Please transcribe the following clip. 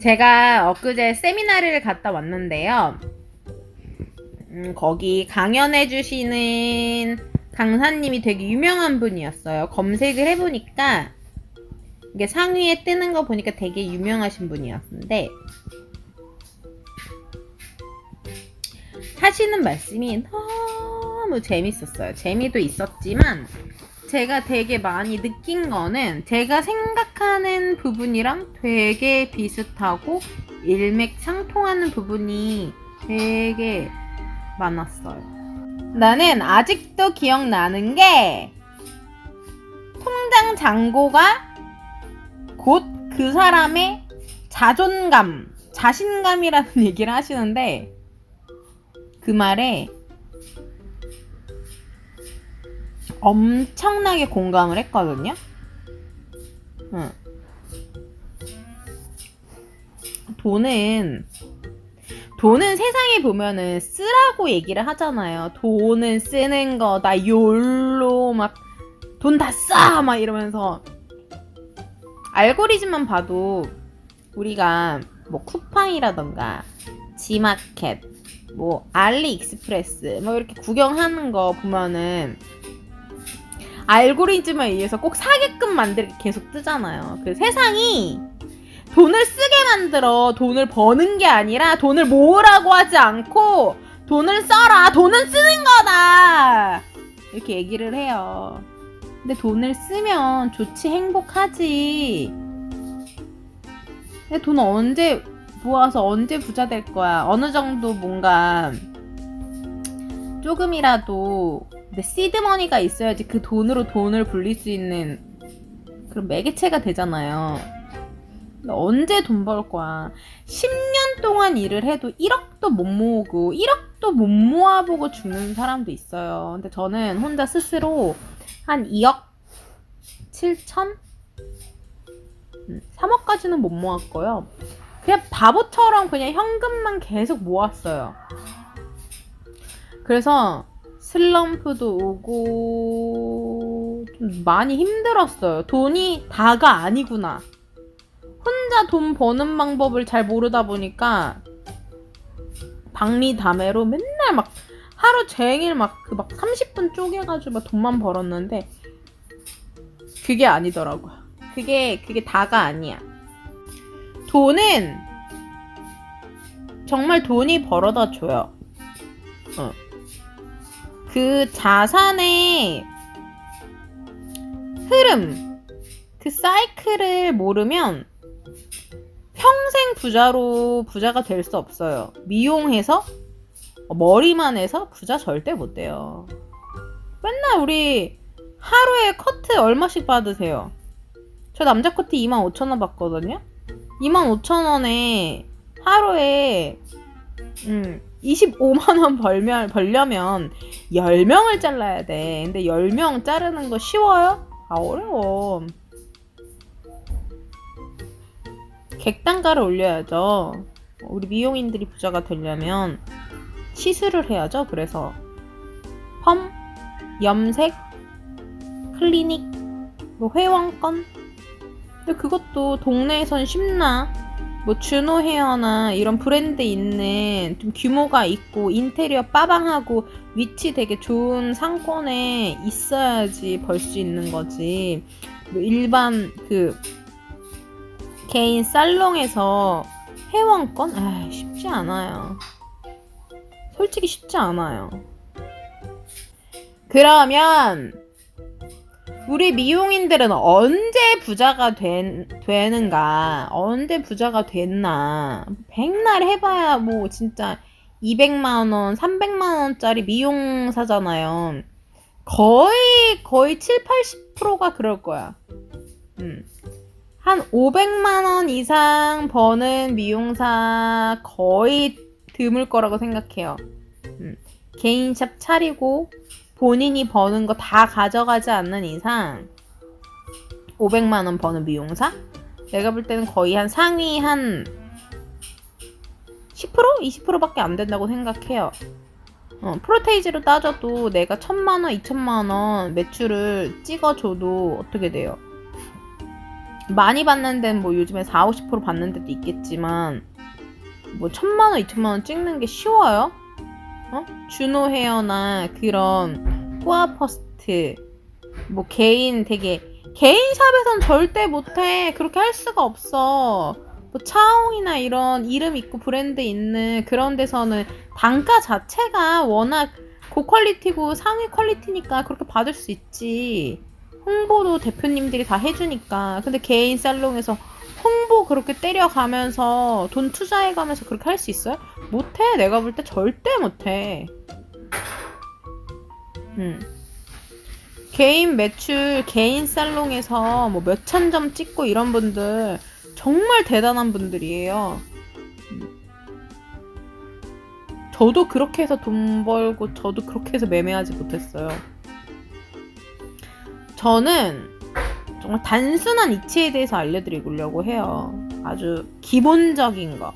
제가 엊그제 세미나를 갔다 왔는데요. 음, 거기 강연해 주시는 강사님이 되게 유명한 분이었어요. 검색을 해보니까 이게 상위에 뜨는 거 보니까 되게 유명하신 분이었는데 하시는 말씀이 너무 재밌었어요. 재미도 있었지만 제가 되게 많이 느낀 거는 제가 생각하는 부분이랑 되게 비슷하고 일맥상통하는 부분이 되게 많았어요. 나는 아직도 기억나는 게 통장 잔고가 곧 그 사람의 자존감, 자신감이라는 얘기를 하시는데 그 말에 엄청나게 공감을 했거든요. 응. 돈은 돈은 세상에 보면은 쓰라고 얘기를 하잖아요. 돈은 쓰는 거다 욜로 막 돈 다 써! 막 이러면서 알고리즘만 봐도 우리가 뭐 쿠팡이라던가 지마켓 뭐 알리익스프레스 뭐 이렇게 구경하는 거 보면은 알고리즘에 의해서 꼭 사게끔 만들게 계속 뜨잖아요. 그 세상이 돈을 쓰게 만들어 돈을 버는 게 아니라 돈을 모으라고 하지 않고 돈을 써라 돈은 쓰는 거다 이렇게 얘기를 해요. 근데 돈을 쓰면 좋지 행복하지. 근데 돈 언제 모아서 언제 부자 될 거야? 어느 정도 뭔가 조금이라도 근데 시드머니가 있어야지 그 돈으로 돈을 불릴 수 있는 그런 매개체가 되잖아요. 언제 돈 벌 거야? 10년 동안 일을 해도 1억도 못 모으고 1억도 못 모아보고 죽는 사람도 있어요. 근데 저는 혼자 스스로 한 2억 7천? 3억까지는 못 모았고요. 그냥 바보처럼 그냥 현금만 계속 모았어요. 그래서 슬럼프도 오고 좀 많이 힘들었어요. 돈이 다가 아니구나. 혼자 돈 버는 방법을 잘 모르다 보니까 박리담회로 맨날 막 하루 종일 막 그막 30분 쪼개가지고 막 돈만 벌었는데 그게 아니더라고요. 그게 그게 다가 아니야. 돈은 정말 돈이 벌어다 줘요. 어. 그 자산의 흐름, 그 사이클을 모르면 평생 부자로 부자가 될 수 없어요. 미용해서 머리만 해서 부자 절대 못 돼요. 맨날 우리 하루에 커트 얼마씩 받으세요? 저 남자 커트 25,000원 받거든요? 25,000원에 하루에 음, 25만 원 벌면, 벌려면 10명을 잘라야 돼. 근데 10명 자르는 거 쉬워요? 아, 어려워. 객단가를 올려야죠. 우리 미용인들이 부자가 되려면 시술을 해야죠. 그래서 펌, 염색, 클리닉, 뭐 회원권. 근데 그것도 동네에선 쉽나? 뭐 준호 헤어나 이런 브랜드 있는 좀 규모가 있고 인테리어 빠방하고 위치 되게 좋은 상권에 있어야지 벌 수 있는 거지. 뭐 일반 그 개인 살롱에서 회원권? 아 쉽지 않아요. 솔직히 쉽지 않아요. 그러면 우리 미용인들은 언제 부자가 된, 되는가? 언제 부자가 됐나? 백날 해봐야 뭐 진짜 200만원, 300만원짜리 미용사잖아요. 거의, 거의 7, 80%가 그럴 거야. 음. 한 500만원 이상 버는 미용사 거의 드물 거라고 생각해요. 음. 개인샵 차리고 본인이 버는 거 다 가져가지 않는 이상 500만 원 버는 미용사? 내가 볼 때는 거의 한 상위 한 10%? 20%밖에 안 된다고 생각해요. 어, 프로테이지로 따져도 내가 1000만 원, 2000만 원 매출을 찍어줘도 어떻게 돼요? 많이 받는 데는 뭐 요즘에 4, 50% 받는 데도 있겠지만 뭐 천만 원, 이천만 원 찍는 게 쉬워요? 어? 주노 헤어나 그런 꾸아 퍼스트. 뭐 개인 되게 개인 샵에선 절대 못해. 그렇게 할 수가 없어. 뭐 차홍이나 이런 이름 있고 브랜드 있는 그런 데서는 단가 자체가 워낙 고퀄리티고 상위 퀄리티니까 그렇게 받을 수 있지. 홍보도 대표님들이 다 해주니까. 근데 개인 살롱에서 그렇게 때려가면서 돈 투자해가면서 그렇게 할 수 있어요? 못해 내가 볼 때 절대 못해 음. 개인 매출 개인 살롱에서 뭐 몇천 점 찍고 이런 분들 정말 대단한 분들이에요 음. 저도 그렇게 해서 돈 벌고 저도 그렇게 해서 매매하지 못했어요 저는 정말 단순한 이치에 대해서 알려드리려고 해요. 아주 기본적인 거.